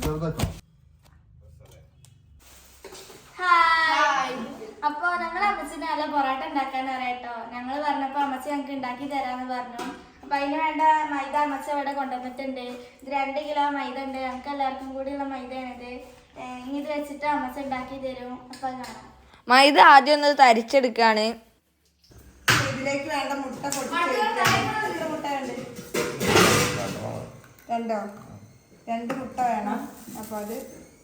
ചെറുതാക്കോ അപ്പൊ ഞങ്ങൾ അമ്മച്ചിന് നല്ല പൊറോട്ട ഉണ്ടാക്കാൻ അറിയാട്ടോ ഞങ്ങൾ പറഞ്ഞപ്പോ അമ്മച്ചി ഞങ്ങൾക്ക് ഉണ്ടാക്കി തരാന്ന് പറഞ്ഞു. അപ്പൊ അതിന് വേണ്ട മൈദ അമ്മച്ച ഇവിടെ കൊണ്ടുവന്നിട്ടുണ്ട്. ഇത് രണ്ട് കിലോ മൈദ ഉണ്ട്. ഞങ്ങൾക്ക് എല്ലാവർക്കും കൂടിയുള്ള മൈദയാണിത്. ഇനി ഇത് വെച്ചിട്ട് അമ്മച്ച ഉണ്ടാക്കി തരും. അപ്പൊ കാണാം. മൈദ ആദ്യം ഒന്ന് തരിച്ചെടുക്കാണ്. ഇതിലേക്ക് വേണ്ട മുട്ട പൊട്ടിച്ച് മുട്ട ഉണ്ട് രണ്ടോ മുട്ട വേണം. അപ്പോൾ അത്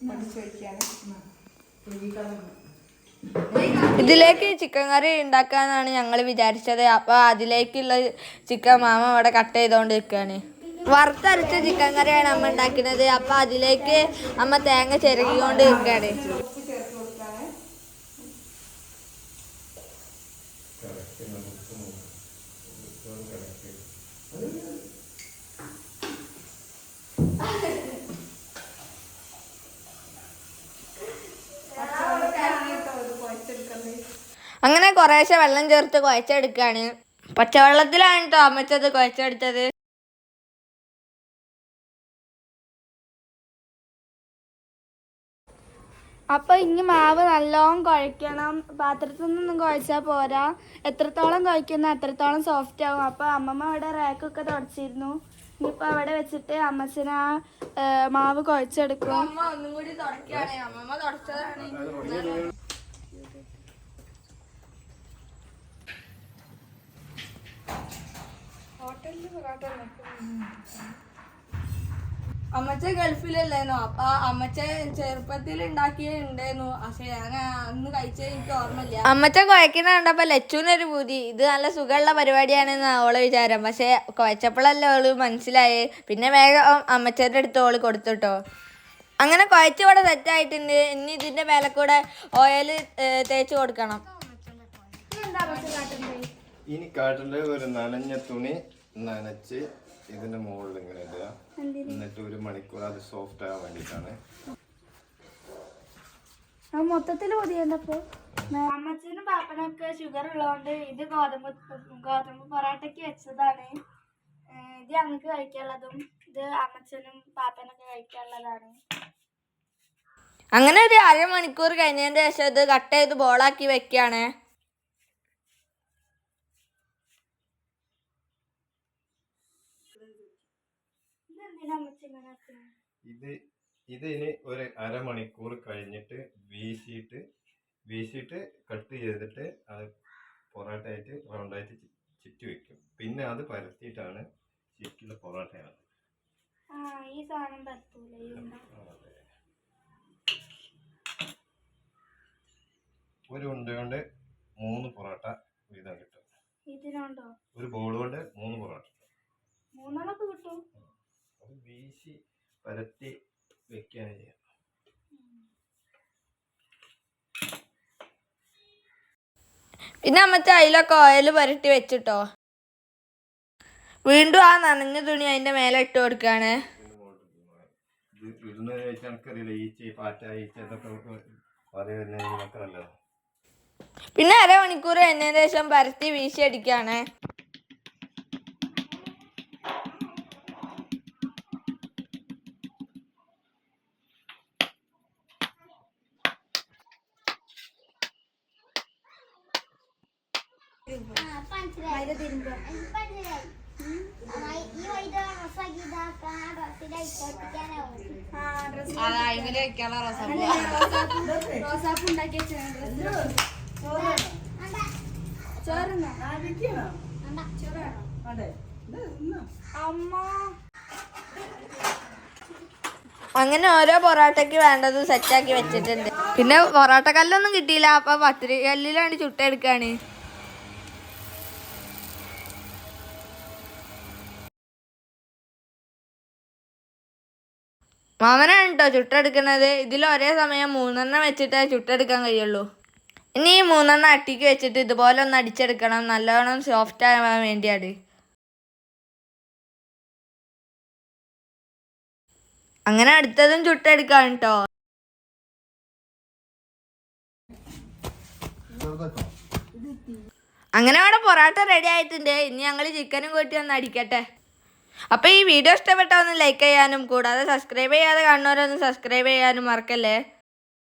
പഠിച്ചു വയ്ക്കാണ് ഇതിലേക്ക് ചിക്കൻ കറി ഉണ്ടാക്കാന്നാണ് ഞങ്ങൾ വിചാരിച്ചത്. അപ്പൊ അതിലേക്കുള്ള ചിക്കൻ മാമ അവിടെ കട്ട് നിൽക്കുകയാണ് വറുത്തരച്ച ചിക്കൻ കറിയാണ് അമ്മ ഉണ്ടാക്കുന്നത് അപ്പൊ അതിലേക്ക് അമ്മ തേങ്ങ ചിരകിക്കൊണ്ട് നിൽക്കുകയാണ് ഉപ്പ് ചേർത്ത് കൊടുക്കാണ് പച്ചവെള്ളത്തിലാണ് കേട്ടോ ഇത് കുഴച്ചെടുക്കുന്നത് അങ്ങനെ കുറേശ്ശെ വെള്ളം ചേർത്ത് കുഴച്ചെടുക്കുകയാണ് പച്ചവെള്ളത്തിലാണ് കേട്ടോ അമ്മച്ചത് കുഴച്ചെടുത്തത്. അപ്പൊ ഇനി മാവ് നല്ലോണം കുഴക്കണം. പാത്രത്തിൽ നിന്നൊന്നും കുഴച്ചാൽ പോരാ. എത്രത്തോളം കുഴക്കുന്ന അത്രത്തോളം സോഫ്റ്റ് ആവും. അപ്പൊ അമ്മമ്മ അവിടെ റാക്കൊക്കെ തുടച്ചിരുന്നു. ഇനിയിപ്പൊ അവിടെ വെച്ചിട്ട് അമ്മച്ചന മാവ് കുഴച്ചെടുക്കും. അമ്മ ഒന്നും കൂടി തുടക്കുകയാണ് അമ്മമ്മ തുടച്ചതാണ്. അമ്മച്ച ഗൾഫിലല്ലേനോ അപ്പൊ അമ്മച്ച ചെറുപ്പത്തിൽ ഉണ്ടാക്കിയിട്ടുണ്ടായിരുന്നു. പക്ഷെ ഞാൻ അന്ന് കഴിച്ച എനിക്ക് ഓർമ്മയില്ല. അമ്മച്ച കുഴക്കുന്ന കണ്ടപ്പോ ലച്ചുവിനൊരു ബുദ്ധി ഇത് നല്ല സുഖമുള്ള പരിപാടിയാണെന്ന് അവളെ വിചാരം. പക്ഷെ കുഴച്ചപ്പോഴല്ലേ അവൾ മനസ്സിലായേ. പിന്നെ വേഗം അമ്മച്ചേന്റെ അടുത്ത് ഓൾ കൊടുത്തുട്ടോ. അങ്ങനെ കുഴച്ച് ഇവിടെ സെറ്റ് ആയിട്ടുണ്ട്. ഇനി ഇതിന്റെ മേലെ കൂടെ ഓയിൽ തേച്ച് കൊടുക്കണം. ഇനി കാട്ടിൽ ഒരു നനഞ്ഞ തുണി നനച്ച് ഇതിന്റെ മുകളിൽ ഇങ്ങനെ ഇടുക. എന്നിട്ട് ഒരു മണിക്കൂർ അത് സോഫ്റ്റ് ആകാൻ വേണ്ടിയിട്ടാണ്. മൊത്തത്തിൽ മതിയപ്പോ അമ്മച്ചനും പാപ്പനൊക്കെ ഷുഗർ ഉള്ളതുകൊണ്ട് ഇത് ഗോതമ്പ് ഗോതമ്പ് പൊറാട്ടയ്ക്ക് വെച്ചതാണ്. ഇത് ഞങ്ങൾക്ക് കഴിക്കാനുള്ളതും ഇത് അമ്മച്ചനും പാപ്പനൊക്കെ കഴിക്കാനുള്ളതാണ്. അങ്ങനെ ഒരു അരമണിക്കൂർ കഴിഞ്ഞതിന്റെ ശേഷം ഇത് കട്ട് ചെയ്ത് ബോളാക്കി വെക്കാണ് ഇതെന്തിനാ അമ്മച്ചി ഇങ്ങനെ ആക്കുന്നത്? ഇത് ഇത് ഇനി ഒരു അരമണിക്കൂർ കഴിഞ്ഞിട്ട് വീശിയിട്ട് വീശിയിട്ട് കട്ട് ചെയ്തിട്ട് അത് പൊറോട്ടയായിട്ട് റൗണ്ടായിട്ട് ആയിട്ട് ചുറ്റി വെക്കും. പിന്നെ അത് പരത്തിയിട്ടാണ് ശരിക്കുള്ള പൊറോട്ടയാണ് ഈ സാധനം ഒരു ഉണ്ട കൊണ്ട് മൂന്ന് പൊറോട്ട വീതം കിട്ടും. ഒരു ബോൾ കൊണ്ട് മൂന്ന് പൊറോട്ട മൂന്നെണ്ണൊക്കെ കിട്ടും അത് വീശി പരത്തി വെക്കുകയാണ് ചെയ്യുക പിന്നെ അമ്മച്ച അതിലൊക്കെ ഓയിൽ പുരട്ടി വെച്ചിട്ടോ? വീണ്ടും ആ നനഞ്ഞ തുണി അതിന്റെ മേലെ ഇട്ട് കൊടുക്കാണ്. പിന്നെ അരമണിക്കൂർ കഴിഞ്ഞതിന് ശേഷം പരത്തി വീശി അടിക്കാണ്. റോസാപ്പ് അങ്ങനെ ഓരോ പൊറോട്ടയ്ക്ക് വേണ്ടത് സെറ്റാക്കി വെച്ചിട്ടുണ്ട്. പിന്നെ പൊറോട്ട കല്ലൊന്നും കിട്ടിയില്ല അപ്പൊ പത്തിരി കല്ലിലാണ് ചുട്ടെടുക്കാണ്. മാമനാണ് കേട്ടോ ചുട്ടെടുക്കുന്നത്. ഇതിൽ ഒരേ സമയം മൂന്നെണ്ണം വെച്ചിട്ടേ ചുട്ടെടുക്കാൻ കഴിയുള്ളൂ. ഇനി ഈ മൂന്നെണ്ണം അട്ടിക്ക് വെച്ചിട്ട് ഇതുപോലെ ഒന്ന് അടിച്ചെടുക്കണം. നല്ലോണം സോഫ്റ്റ് ആവാൻ വേണ്ടിയാണ് അങ്ങനെ അടുത്തതും ചുട്ടെടുക്കാൻ കേട്ടോ അങ്ങനെ അവിടെ പൊറോട്ട റെഡി ആയിട്ടുണ്ട്. ഇനി ഞങ്ങൾ ചിക്കനും കൂട്ടി ഒന്ന് അടിക്കട്ടെ. അപ്പോൾ ഈ വീഡിയോ ഇഷ്ടപ്പെട്ടാൽ ഒന്ന് ലൈക്ക് ചെയ്യാനും കൂടാതെ സബ്സ്ക്രൈബ് ചെയ്യാതെ കാണുന്നവരൊന്ന് സബ്സ്ക്രൈബ് ചെയ്യാനും മറക്കല്ലേ?